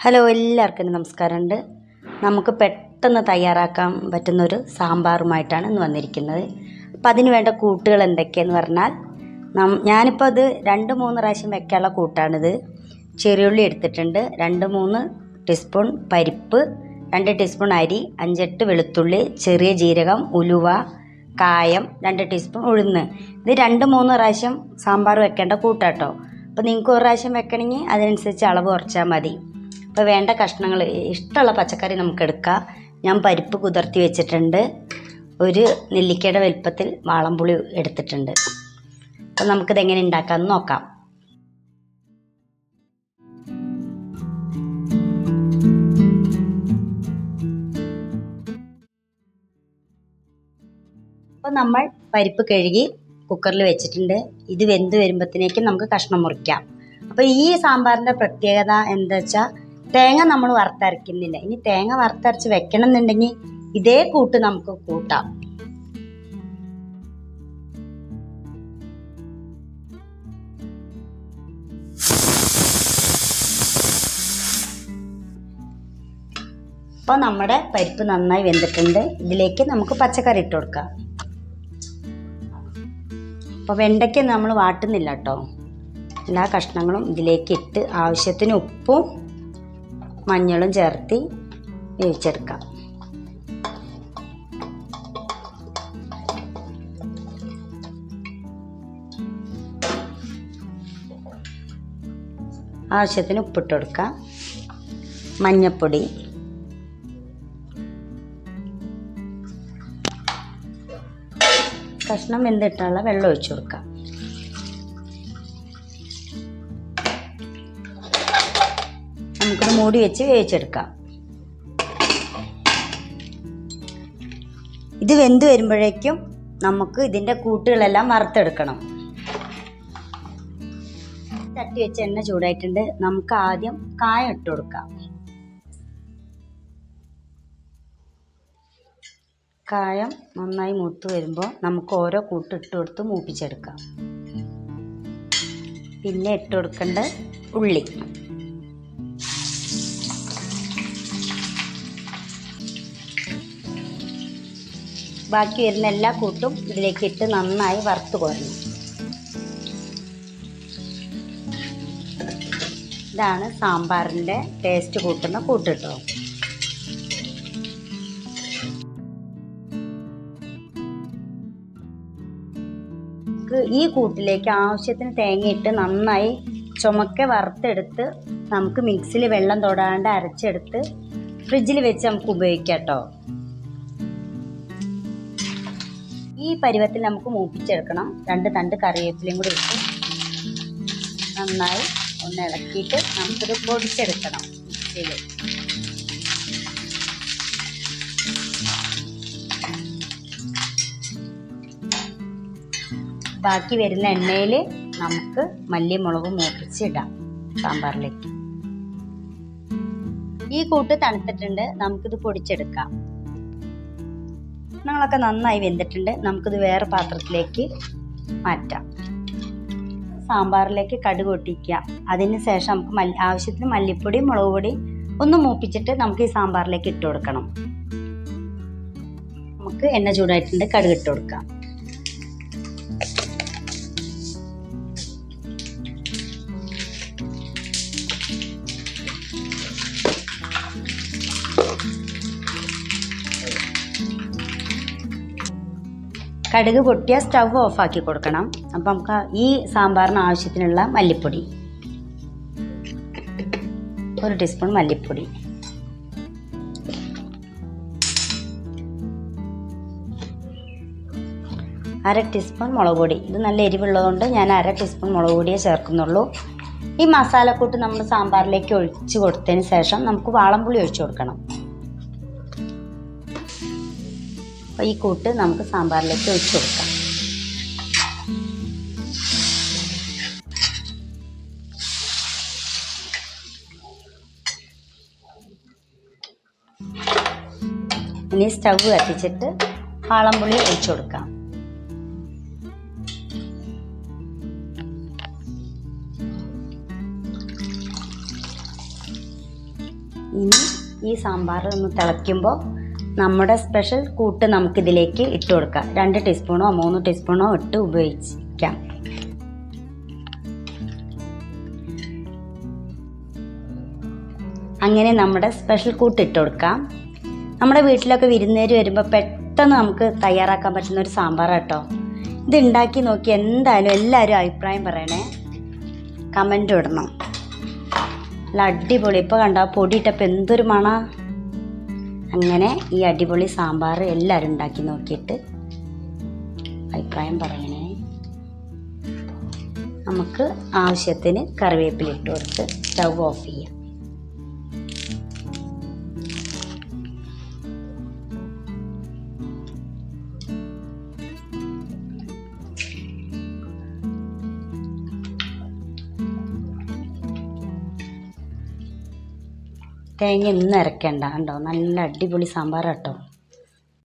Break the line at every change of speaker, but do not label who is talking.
Hello എല്ലാവർക്കും നമസ്കാരമുണ്ട്. നമുക്ക് പെട്ടെന്ന് തയ്യാറാക്കാൻ പറ്റുന്നൊരു സാമ്പാറുമായിട്ടാണ് ഇന്ന് വന്നിരിക്കുന്നത്. അപ്പം അതിന് വേണ്ട കൂട്ടുകൾ എന്തൊക്കെയെന്ന് പറഞ്ഞാൽ നം ഞാനിപ്പോൾ അത് രണ്ട് മൂന്ന് പ്രാവശ്യം വെക്കാനുള്ള കൂട്ടാണിത്. ചെറിയുള്ളി എടുത്തിട്ടുണ്ട്. രണ്ട് മൂന്ന് ടീസ്പൂൺ പരിപ്പ് രണ്ട് ടീസ്പൂൺ അരി അഞ്ചെട്ട് വെളുത്തുള്ളി ചെറിയ ജീരകം ഉലുവ കായം രണ്ട് ടീസ്പൂൺ ഉഴുന്ന്. ഇത് രണ്ട് മൂന്ന് പ്രാവശ്യം സാമ്പാർ വെക്കേണ്ട കൂട്ടാട്ടോ. അപ്പോൾ നിങ്ങൾക്ക് ഒരു പ്രാവശ്യം വെക്കണമെങ്കിൽ അതിനനുസരിച്ച് അളവ് കുറച്ചാൽ മതി. അപ്പോൾ വേണ്ട കഷ്ണങ്ങൾ ഇഷ്ടമുള്ള പച്ചക്കറി നമുക്ക് എടുക്കാം. ഞാൻ പരിപ്പ് കുതിർത്തി വെച്ചിട്ടുണ്ട്. ഒരു നെല്ലിക്കയുടെ വലുപ്പത്തിൽ വാളംപുളി എടുത്തിട്ടുണ്ട്. അപ്പം നമുക്കിത് എങ്ങനെ ഉണ്ടാക്കാമെന്ന് നോക്കാം. അപ്പോൾ നമ്മൾ പരിപ്പ് കഴുകി കുക്കറിൽ വെച്ചിട്ടുണ്ട്. ഇത് വെന്ത് വരുമ്പോഴത്തേക്കും നമുക്ക് കഷ്ണം മുറിക്കാം. അപ്പോൾ ഈ സാമ്പാറിന്റെ പ്രത്യേകത എന്താ വെച്ചാൽ തേങ്ങ നമ്മൾ വറുത്തരയ്ക്കുന്നില്ല. ഇനി തേങ്ങ വറുത്തരച്ച് വെക്കണം എന്നുണ്ടെങ്കിൽ ഇതേ കൂട്ട് നമുക്ക് കൂട്ടാം. അപ്പോൾ നമ്മുടെ പരിപ്പ് നന്നായി വെന്തിട്ടുണ്ട്. ഇതിലേക്ക് നമുക്ക് പച്ചക്കറി ഇട്ട് കൊടുക്കാം. അപ്പോൾ വെണ്ടയ്ക്ക നമ്മൾ വാട്ടുന്നില്ല കേട്ടോ. എല്ലാ കഷ്ണങ്ങളും ഇതിലേക്ക് ഇട്ട് ആവശ്യത്തിന് ഉപ്പും മഞ്ഞളും ചേർത്ത് വേവിച്ചെടുക്കാം. ആവശ്യത്തിന് ഉപ്പിട്ട് കൊടുക്കാം. മഞ്ഞപ്പൊടി. കഷ്ണം വെന്തിട്ടുള്ള വെള്ളം ഒഴിച്ചു കൊടുക്കാം. നമുക്കിത് മൂടി വെച്ച് വേവിച്ചെടുക്കാം. ഇത് വെന്ത് വരുമ്പോഴേക്കും നമുക്ക് ഇതിന്റെ കൂട്ടുകളെല്ലാം വറുത്തെടുക്കണം. തട്ടി വെച്ച എണ്ണ ചൂടായിട്ടുണ്ട്. നമുക്ക് ആദ്യം കായം ഇട്ട് കൊടുക്കാം. കായം നന്നായി മൂത്ത് വരുമ്പോൾ നമുക്ക് ഓരോ കൂട്ട് ഇട്ട് കൊടുത്ത് മൂപ്പിച്ചെടുക്കാം. പിന്നെ ഇട്ട് കൊടുക്കേണ്ട ഉള്ളി. ബാക്കി വരുന്ന എല്ലാ കൂട്ടും ഇതിലേക്ക് ഇട്ട് നന്നായി വറുത്ത് കോരണം ഇതാണ് സാമ്പാറിന്റെ ടേസ്റ്റ് കൂട്ടുന്ന കൂട്ടിട്ടോ. ഈ കൂട്ടിലേക്ക് ആവശ്യത്തിന് തേങ്ങയിട്ട് നന്നായി ചുമക്കെ വറുത്തെടുത്ത് നമുക്ക് മിക്സിയിൽ വെള്ളം തൊടാണ്ട് അരച്ചെടുത്ത് ഫ്രിഡ്ജിൽ വെച്ച് നമുക്ക് ഉപയോഗിക്കാം കേട്ടോ ഈ പരുവത്തിൽ നമുക്ക് മൂപ്പിച്ചെടുക്കണം. രണ്ട് തണ്ട് കറിവേപ്പിലയും കൂടി ഇട്ട് നന്നായി ഒന്ന് ഇളക്കിയിട്ട് നമുക്കിത് പൊടിച്ചെടുക്കണം മിക്സിയിൽ ബാക്കി വരുന്ന എണ്ണയിൽ നമുക്ക് മല്ലിമുളക് മൂപ്പിച്ചിടാം സാമ്പാറിലേക്ക്. ഈ കൂട്ട് തണുത്തിട്ടുണ്ട് നമുക്കിത് പൊടിച്ചെടുക്കാം. കഷ്ണങ്ങളൊക്കെ നന്നായി വെന്തിട്ടുണ്ട്. നമുക്കിത് വേറെ പാത്രത്തിലേക്ക് മാറ്റാം. സാമ്പാറിലേക്ക് കടുക് ഒട്ടിക്കുക അതിന് ശേഷം നമുക്ക് മല്ലി ആവശ്യത്തിന് മല്ലിപ്പൊടി മുളക് പൊടി ഒന്ന് മൂപ്പിച്ചിട്ട് നമുക്ക് ഈ സാമ്പാറിലേക്ക് ഇട്ട് കൊടുക്കണം. നമുക്ക് എണ്ണ ചൂടായിട്ടുണ്ട് കടുക് ഇട്ട് കൊടുക്കാം. കടുക് പൊട്ടിയ സ്റ്റവ് ഓഫാക്കി കൊടുക്കണം. അപ്പം നമുക്ക് ഈ സാമ്പാറിന് ആവശ്യത്തിനുള്ള മല്ലിപ്പൊടി. ഒരു ടീസ്പൂൺ മല്ലിപ്പൊടി. അര ടീസ്പൂൺ മുളക് പൊടി. ഇത് നല്ല എരിവുള്ളതുകൊണ്ട് ഞാൻ അര ടീസ്പൂൺ മുളക് പൊടിയേ ചേർക്കുന്നുള്ളൂ. ഈ മസാലക്കൂട്ട് നമ്മൾ സാമ്പാറിലേക്ക് ഒഴിച്ച് കൊടുത്തതിന് ശേഷം നമുക്ക് വാളംപുളി ഒഴിച്ചു കൊടുക്കണം. അപ്പോൾ ഈ കൂട്ട് നമുക്ക് സാമ്പാറിലേക്ക് ഒഴിച്ചു കൊടുക്കാം. ഇനി സ്റ്റവ് കത്തിച്ചിട്ട് പാളംപുളി ഒഴിച്ചു കൊടുക്കാം. ഇനി ഈ സാമ്പാർ ഒന്ന് തിളയ്ക്കുമ്പോൾ നമ്മുടെ സ്പെഷ്യൽ കൂട്ട് നമുക്കിതിലേക്ക് ഇട്ട് കൊടുക്കാം. രണ്ട് ടീസ്പൂണോ മൂന്ന് ടീസ്പൂണോ ഇട്ട് ഉപയോഗിക്കാം. അങ്ങനെ നമ്മുടെ സ്പെഷ്യൽ കൂട്ട് ഇട്ട് കൊടുക്കാം. നമ്മുടെ വീട്ടിലൊക്കെ വിരുന്നേര് വരുമ്പോൾ പെട്ടെന്ന് നമുക്ക് തയ്യാറാക്കാൻ പറ്റുന്ന ഒരു സാമ്പാർ കേട്ടോ. ഇത് ഉണ്ടാക്കി നോക്കി എന്തായാലും എല്ലാവരും അഭിപ്രായം പറയണേ. കമന്റ് ഇടണം. നല്ല അടിപൊളി. ഇപ്പോൾ കണ്ട പൊടി ഇട്ടപ്പോൾ എന്തൊരു മണ. അങ്ങനെ ഈ അടിപൊളി സാമ്പാർ എല്ലാവരും ഉണ്ടാക്കി നോക്കിയിട്ട് അഭിപ്രായം പറയണേ. നമുക്ക് ആവശ്യത്തിന് കറിവേപ്പില ഇട്ട് കൊടുത്ത് സ്റ്റൗ ഓഫ് ചെയ്യാം. തേങ്ങ ഒന്നും അരക്കണ്ട കണ്ടോ? നല്ല അടിപൊളി സാമ്പാർ കേട്ടോ